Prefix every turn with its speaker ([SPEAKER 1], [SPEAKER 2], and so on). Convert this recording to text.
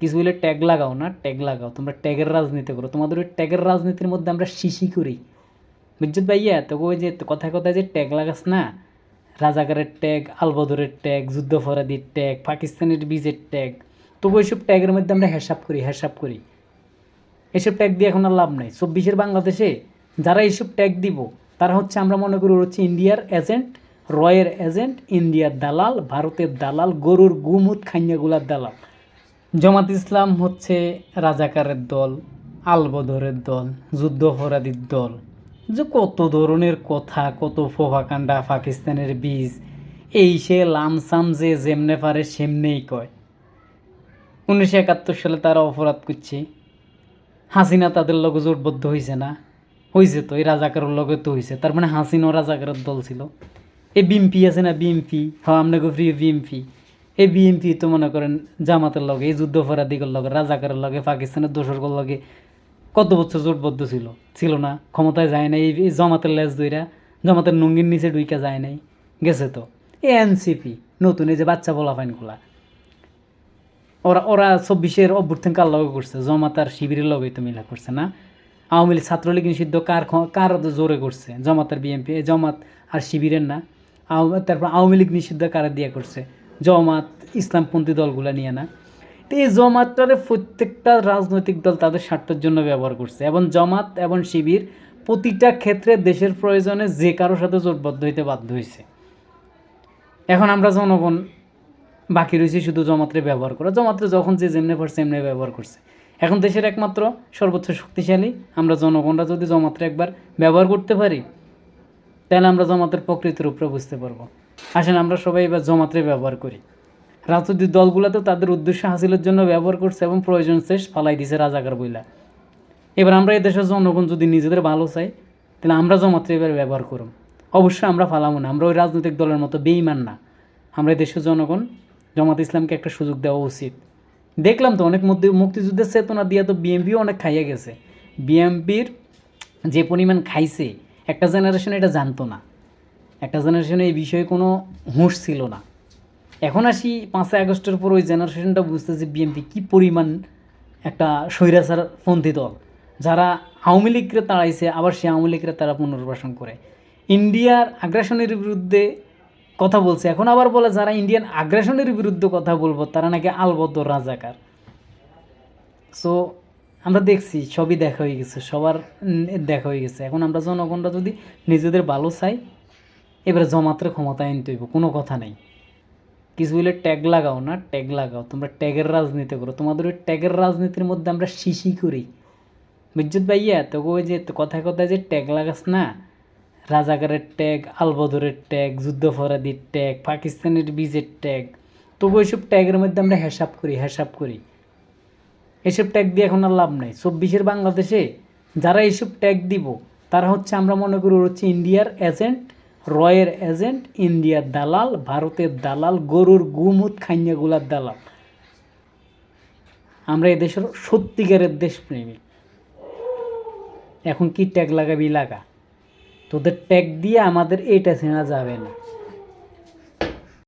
[SPEAKER 1] কিছু বলে ট্যাগ লাগাও না ট্যাগ লাগাও। তোমরা ট্যাগের রাজনীতি করো। তোমাদের ওই ট্যাগের রাজনীতির মধ্যে আমরা শিশি করি। বুঝছত ভাইয়া? তো ওই যে কথায় কথায় যে ট্যাগ লাগাস না, রাজাকারের ট্যাগ আলবদরের ট্যাগ যুদ্ধফরাদির ট্যাগ পাকিস্তানের বীজের ট্যাগ তো ওইসব ট্যাগের মধ্যে আমরা হিসাব করি হিসাব করি। এসব ট্যাগ দিয়ে এখন আর লাভ নাই। চব্বিশের বাংলাদেশে যারা এইসব ট্যাগ দিব, তারা হচ্ছে আমরা মনে করি হচ্ছে ইন্ডিয়ার এজেন্ট রয়ের এজেন্ট ইন্ডিয়ার দালাল, ভারতের দালাল, গরুর গুমুত খাইয়াগুলার দালাল। জামাত ইসলাম হচ্ছে রাজাকারের দল, আলবদরের দল, যুদ্ধপরাধীর দল। যে কত ধরনের কথা, কত ফোফাকাণ্ডা পাকিস্তানের বীজ, এই সে লামসাম যে যেমনে পারে সেমনেই কয়। উনিশশো একাত্তর সালে তারা অপরাধ করছে। হাসিনা তাদের লগে জোটবদ্ধ হয়েছে না। হয়েছে তো, এই রাজাকারের লগে তো হয়েছে তার মানে হাসিনাও রাজাকারের দল ছিল। এই বিএমপি আছে না বিএমপি? হ্যাঁ আপনাকে প্রিয় বিএমপি। এই বিএমপি তো মনে করেন জামাতের লগে, এই যুদ্ধপরাধীদের লগে, রাজাকারের লগে, পাকিস্তানের দোসরগুলোর লগে কত বছর জোটবদ্ধ ছিল? ছিল না, ক্ষমতায় যায় নাই, এই জমাতের লেজ দইরা জমাতের নুঙ্গির নিচে ডুইকা যায় নাই, গেছে তো। এই এনসিপি, নতুন, এই যে বাচ্চা বলা ফাইনগুলা ওরা ওরা চব্বিশের অভ্যুত্থান কার লগে করছে? জমাত আর শিবিরের লগে তো মিলা করছে না? আওয়ামী লীগ ছাত্রলীগ নিষিদ্ধ কার কার জোরে করছে? জমাত আর বিএনপি জমাত আর শিবিরের না। তারপর আওয়ামী লীগ নিষিদ্ধ কারা দিয়ে করছে? জমাত, ইসলামপন্থী দলগুলা নিয়ে না। তো এই জমাতটারে প্রত্যেকটা রাজনৈতিক দল তাদের স্বার্থের জন্য ব্যবহার করছে। এবং জমাত এবং শিবির প্রতিটা ক্ষেত্রে দেশের প্রয়োজনে যে কারোর সাথে জোটবদ্ধ হইতে বাধ্য হয়েছে এখন আমরা জনগণ বাকি রয়েছে, শুধু জমাত্রে ব্যবহার করা। জমাত্রে যখন যে যেমনে পারছে এমনি ব্যবহার করছে। এখন দেশের একমাত্র সর্বোচ্চ শক্তিশালী আমরা জনগণরা যদি জমাত্রে একবার ব্যবহার করতে পারি, তাহলে আমরা জমাতের প্রকৃতির উপরে বুঝতে পারব। আসেন, আমরা সবাই এবার জমাত্রে ব্যবহার করি। রাজনৈতিক দলগুলো তো তাদের উদ্দেশ্য হাসিলের জন্য ব্যবহার করছে এবং প্রয়োজন শেষ ফালাই দিছে রাজাকার বইলা। এবার আমরা এই দেশের জনগণ যদি নিজেদের ভালো চাই তাহলে আমরা জমাত্রে এবার ব্যবহার করুন অবশ্যই আমরা ফালাবো না, আমরা ওই রাজনৈতিক দলের মতো বেইমান না। আমরা এই দেশের জনগণ, জমাত ইসলামকে একটা সুযোগ দেওয়া উচিত। দেখলাম তো অনেক মধ্যে মুক্তিযুদ্ধের চেতনা দিয়ে তো বিএমপিও অনেক খাইয়ে গেছে। বিএমপির যে পরিমাণ খাইছে, একটা জেনারেশন এটা জানতো না। একটা জেনারেশনে এই বিষয়ে কোনো হুঁশ ছিল না। এখন আসি পাঁচই আগস্টের পর ওই জেনারেশনটা বুঝতেছে বিএনপি কী পরিমাণ একটা স্বৈরাচার পন্থী দল। যারা আওয়ামী লীগকে তাড়াইছে, আবার সে আওয়ামী লীগরা তারা পুনর্বাসন করে। ইন্ডিয়ার আগ্রাসনের বিরুদ্ধে কথা বলছে। এখন আবার বলে যারা ইন্ডিয়ান আগ্রাসনের বিরুদ্ধে কথা বলব, তারা নাকি আলবদ্ধ রাজাকার। সো আমরা দেখছি, সবই দেখা হয়ে গেছে, সবার দেখা হয়ে গেছে। এখন আমরা জনগণরা যদি নিজেদের ভালো চাই এবারে জমাত্রে ক্ষমতা আনতে হইব, কোনো কথা নেই। কিছু বলে ট্যাগ লাগাও না, ট্যাগ লাগাও। তোমরা ট্যাগের রাজনীতি করো। তোমাদের ওই ট্যাগের রাজনীতির মধ্যে আমরা শিশি করি। বিদ্যুৎ ভাইয়া তো ওই যে কথায় কথায় যে ট্যাগ লাগাস না, রাজাকারের ট্যাগ, আলবদরের ট্যাগ, যুদ্ধপরাধীর ট্যাগ, পাকিস্তানের বীজের ট্যাগ তবু ওইসব ট্যাগের মধ্যে আমরা হেসাব করি হেসাব করি। এসব ট্যাগ দিয়ে এখন আর লাভ নাই। চব্বিশের বাংলাদেশে যারা এইসব ট্যাগ দিব, তারা হচ্ছে আমরা মনে করি হচ্ছে ইন্ডিয়ার এজেন্ট রয়ের এজেন্ট ইন্ডিয়ার দালাল, ভারতের দালাল, গরুর গুমুত খাইয়াগুলার দালাল। আমরা এদেশের সত্যিকারের দেশপ্রেমী। এখন কি ট্যাগ লাগাবি লাগা? তোদের ট্যাগ দিয়ে আমাদের এটা চেনা যাবে না।